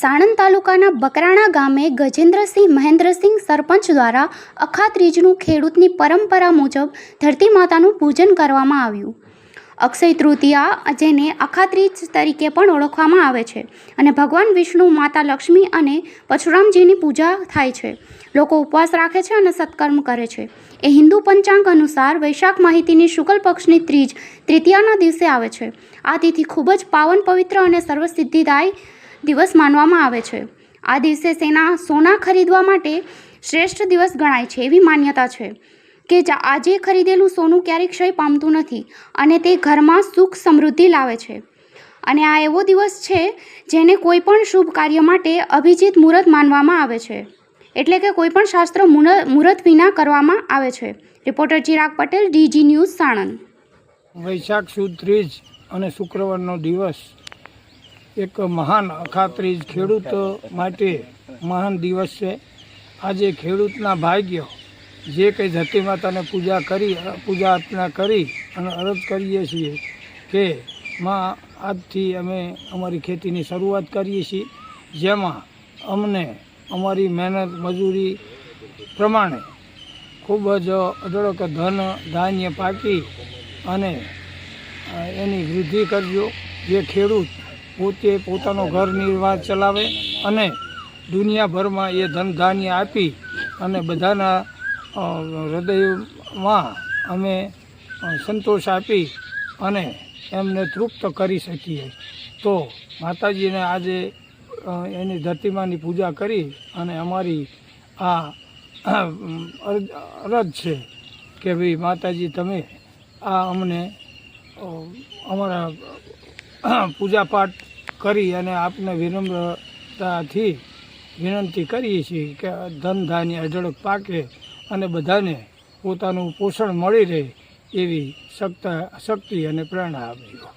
સાણંદ તાલુકાના બકરાણા ગામે ગજેન્દ્રસિંહ મહેન્દ્રસિંહ સરપંચ દ્વારા અખાત્રીજનું ખેડૂતની પરંપરા મુજબ ધરતી માતાનું પૂજન કરવામાં આવ્યું. અક્ષય તૃતીયા જેને અખાત્રીજ તરીકે પણ ઓળખવામાં આવે છે અને ભગવાન વિષ્ણુ, માતા લક્ષ્મી અને પરશુરામજીની પૂજા થાય છે. લોકો ઉપવાસ રાખે છે અને સત્કર્મ કરે છે. એ હિન્દુ પંચાંગ અનુસાર વૈશાખ માહિતીની શુક્લ પક્ષની ત્રીજ, તૃતીયાના દિવસે આવે છે. આ તિથિ ખૂબ જ પાવન પવિત્ર અને સર્વસિદ્ધિદાય દિવસ માનવામાં આવે છે. આ દિવસે સેના સોના ખરીદવા માટે શ્રેષ્ઠ દિવસ ગણાય છે એવી માન્યતા છે કે આજે ખરીદેલું સોનું ક્યારેય ક્ષય પામતું નથી અને તે ઘરમાં સુખ સમૃદ્ધિ લાવે છે. અને આ એવો દિવસ છે જેને કોઈ પણ શુભ કાર્ય માટે અભિજીત મુહૂર્ત માનવામાં આવે છે. એટલે કે કોઈ પણ શાસ્ત્ર મુહૂર્ત વિના કરવામાં આવે છે. Reporter Chirag Patel, D G news Sanand. વૈશાખ સુદ ત્રીજ અને શુક્રવારનો દિવસ એક મહાન અખાત્રીજ ખેડૂત માટે મહાન દિવસ છે. આજે ખેડૂતના ભાગ્ય જે કંઈ ધરતી માતાને પૂજા કરી, પૂજા અર્ચના કરી અને અરજ કરીએ છીએ કે માં, આજથી અમે અમારી ખેતીની શરૂઆત કરીએ છીએ. જેમાં અમને અમારી મહેનત મજૂરી પ્રમાણે ખૂબ જ અઢળક ધન, ધાન્ય પાકી અને એની વૃદ્ધિ કરજો. જે ખેડૂત પોતે પોતાનો ઘર નિર્વાહ ચલાવે અને દુનિયાભરમાં એ ધન ધાન્ય આપી અને બધાના હૃદયમાં અમે સંતોષ આપી અને એમને તૃપ્ત કરી શકીએ. તો માતાજીને આજે એની ધરતીમાની પૂજા કરી અને અમારી આ અરજ છે કે ભાઈ માતાજી તમે આ અમને અમારા પૂજાપાઠ કરી અને આપને વિનમ્રતાથી વિનંતી કરીએ છીએ કે ધન, ધાન્ય અઢળક પાકે અને બધાને પોતાનું પોષણ મળી રહે એવી શક્ત શક્તિ અને પ્રેરણા આપજો